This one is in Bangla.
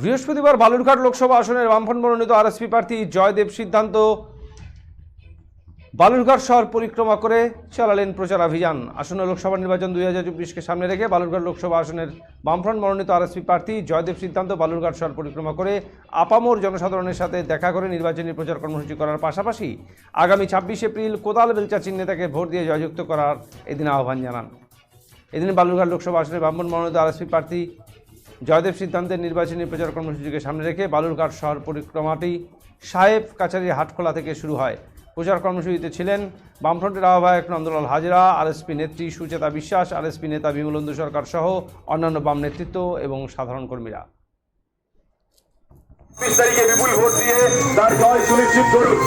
বৃহস্পতিবার বালুরঘাট লোকসভা আসনের বামফ্রন্ট মনোনীত আরএসপি প্রার্থী জয়দেব সিদ্ধান্ত। বালুরঘাট শহর পরিক্রমা করে চালালেন প্রচার অভিযান। আসন্ন লোকসভা নির্বাচন দুই হাজার চব্বিশকে সামনে রেখে বালুরঘাট লোকসভা আসনের বামফ্রন্ট মনোনীত আরএসপি প্রার্থী জয়দেব সিদ্ধান্ত বালুরঘাট শহর পরিক্রমা করে আপামোর জনসাধারণের সাথে দেখা করে নির্বাচনী প্রচার কর্মসূচি করার পাশাপাশি আগামী ছাব্বিশ এপ্রিল কোদাল বেলচা চিহ্নে তাকে ভোট দিয়ে জয়যুক্ত করার এদিন আহ্বান জানান। এদিন বালুরঘাট লোকসভা আসনের বামফ্রন্ট মনোনীত আরএসপি প্রার্থী জয়দেব সিদ্ধান্তের নির্বাচনী প্রচার কর্মসূচিকে সামনে রেখে বালুরঘাট শহর পরিক্রমাটি সাহেব কাছারি হাটখোলা থেকে শুরু হয়। প্রচার কর্মসূচিতে ছিলেন বামফ্রন্টের আহ্বায়ক নন্দলাল হাজরা, আরএসপি নেত্রী সুচেতা বিশ্বাস, আরএসপি নেতা বিমলেন্দু সরকার সহ অন্যান্য বাম নেতৃত্ব এবং সাধারণ কর্মীরা। বিপুল ভোট দিয়ে তার জয় সুনিশ্চিত করুন।